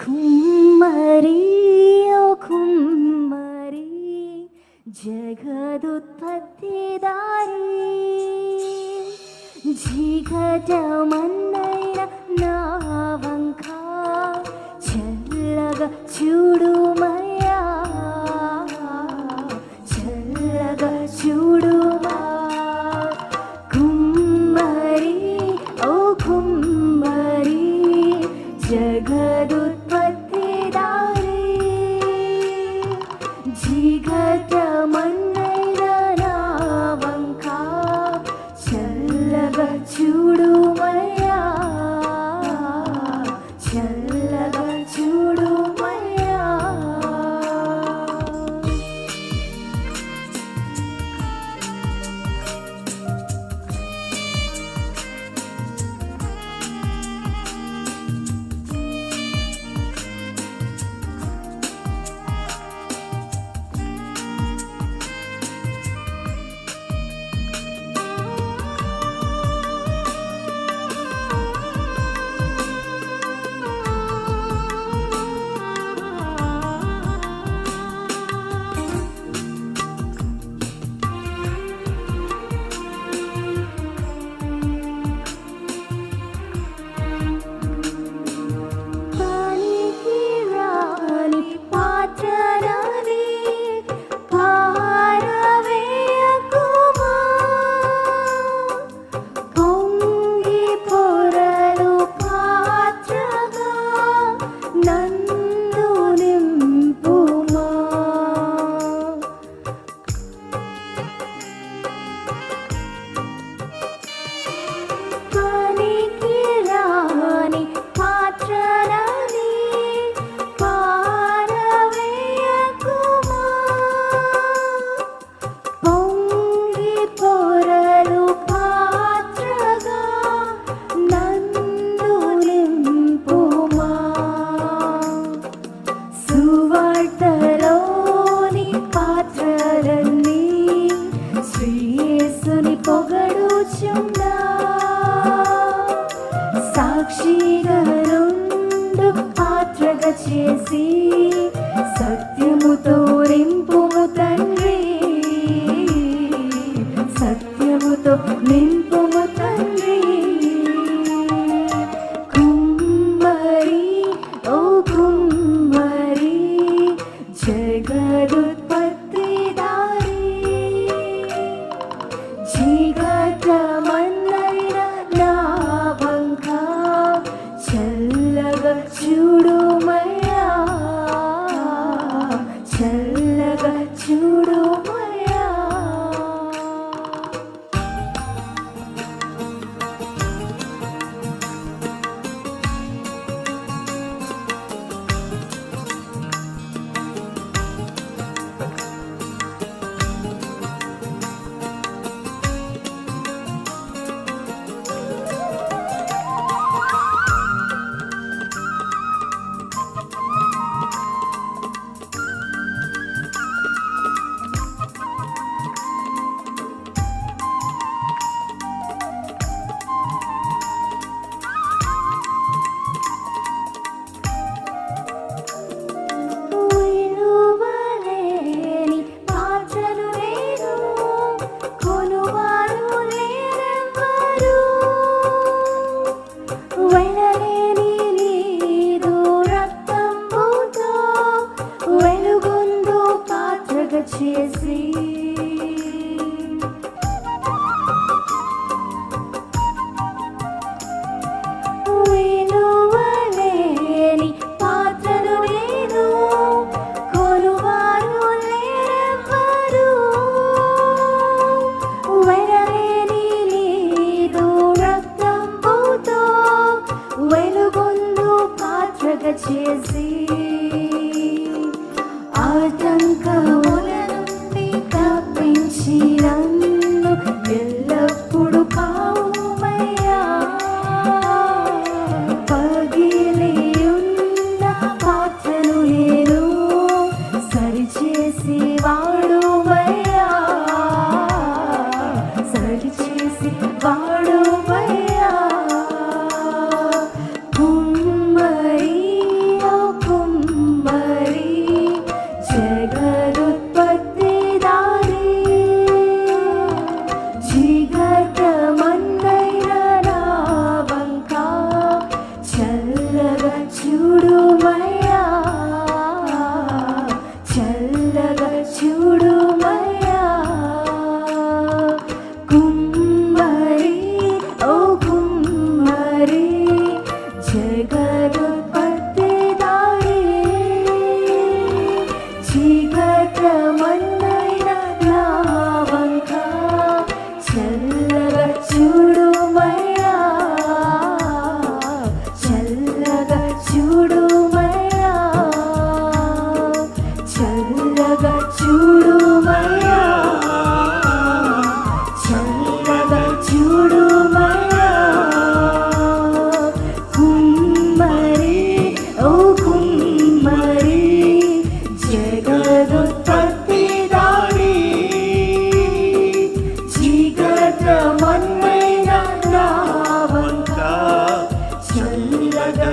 కుమ్మరి ఓ కుమ్మరి జగదుత్పత్తిదారి. జిగటమన్నైన నా వంక చల్లగా చూడుమని good, but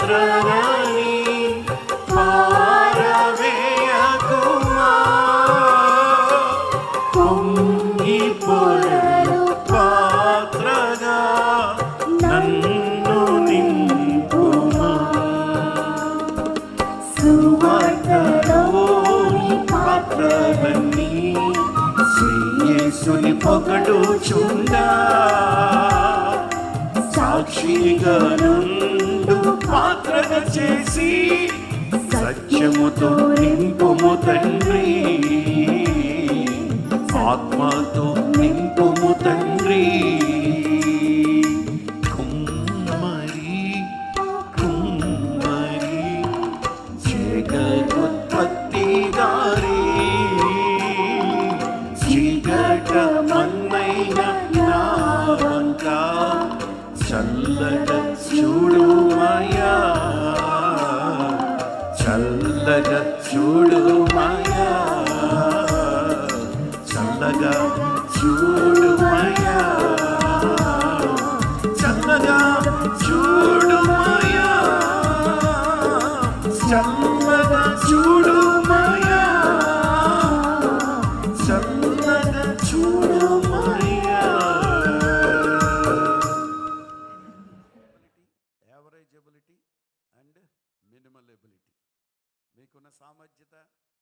పాత్రలని పారవేయకుమా పొంగి పొరలు పాత్రగా నన్ను నింపుమా సువార్తలోని పాత్రలన్నీ శ్రీయేసుని పొగడుచుండా సాక్షిగా నుండు చేసి సత్యముతో నింపుము తండ్రి. ఆత్మతో నింపుము తండ్రి. చూడు చూడుమయా చల్లగా చూడు చూడుమయా చల్లగా చూడు